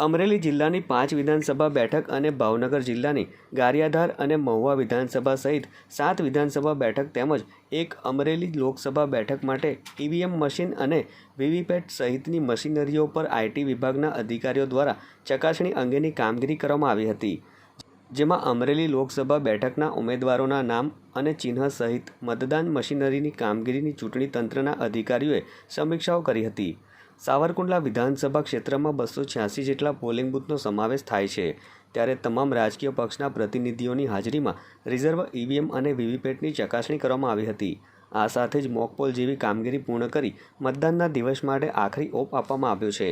અમરેલી જિલ્લાની પાંચ વિધાનસભા બેઠક અને ભાવનગર જિલ્લાની ગારિયાધાર અને મહુવા વિધાનસભા સહિત સાત વિધાનસભા બેઠક તેમજ એક અમરેલી લોકસભા બેઠક માટે ઈવીએમ મશીન અને વીવીપેટ સહિતની મશીનરીઓ પર આઈટી વિભાગના અધિકારીઓ દ્વારા ચકાસણી અંગેની કામગીરી કરવામાં આવી હતી. જેમાં અમરેલી લોકસભા બેઠકના ઉમેદવારોના નામ અને ચિહ્ન સહિત મતદાન મશીનરીની કામગીરીની ચૂંટણી તંત્રના અધિકારીઓએ સમીક્ષાઓ કરી હતી. સાવરકુંડલા વિધાનસભા ક્ષેત્રમાં બસો છ્યાસી જેટલા પોલિંગ બૂથનો સમાવેશ થાય છે. ત્યારે તમામ રાજકીય પક્ષના પ્રતિનિધિઓની હાજરીમાં રિઝર્વ ઈવીએમ અને વીવીપેટની ચકાસણી કરવામાં આવી હતી. આ સાથે જ મોકપોલ જેવી કામગીરી પૂર્ણ કરી મતદાનના દિવસ માટે આખરી ઓપ આપવામાં આવ્યો છે.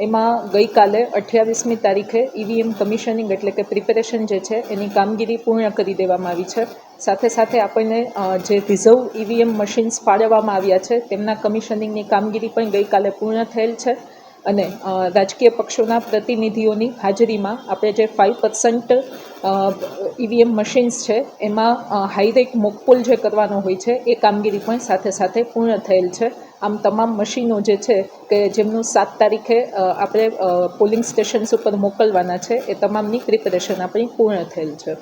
એમાં ગઈકાલે અઠ્યાવીસમી તારીખે ઈવીએમ કમિશનિંગ એટલે કે પ્રિપેરેશન જે છે, એની કામગીરી પૂર્ણ કરી દેવામાં આવી છે. સાથે સાથે આપણને જે રિઝર્વ ઈવીએમ મશીન્સ ફાળવવામાં આવ્યા છે, તેમના કમિશનિંગની કામગીરી પણ ગઈકાલે પૂર્ણ થયેલ છે. અને રાજકીય પક્ષોના પ્રતિનિધિઓની હાજરીમાં આપણે જે ફાઇવ પર્સન્ટ ઈવીએમ મશીન્સ છે, એમાં હાઈરેક મોકપોલ જે કરવાનો હોય છે, એ કામગીરી પણ સાથે સાથે પૂર્ણ થયેલ છે. આમ તમામ મશીનો જે છે, કે જેમનું સાત તારીખે આપણે પોલિંગ સ્ટેશન્સ ઉપર મોકલવાના છે, એ તમામની પ્રિપેરેશન આપણી પૂર્ણ થયેલ છે.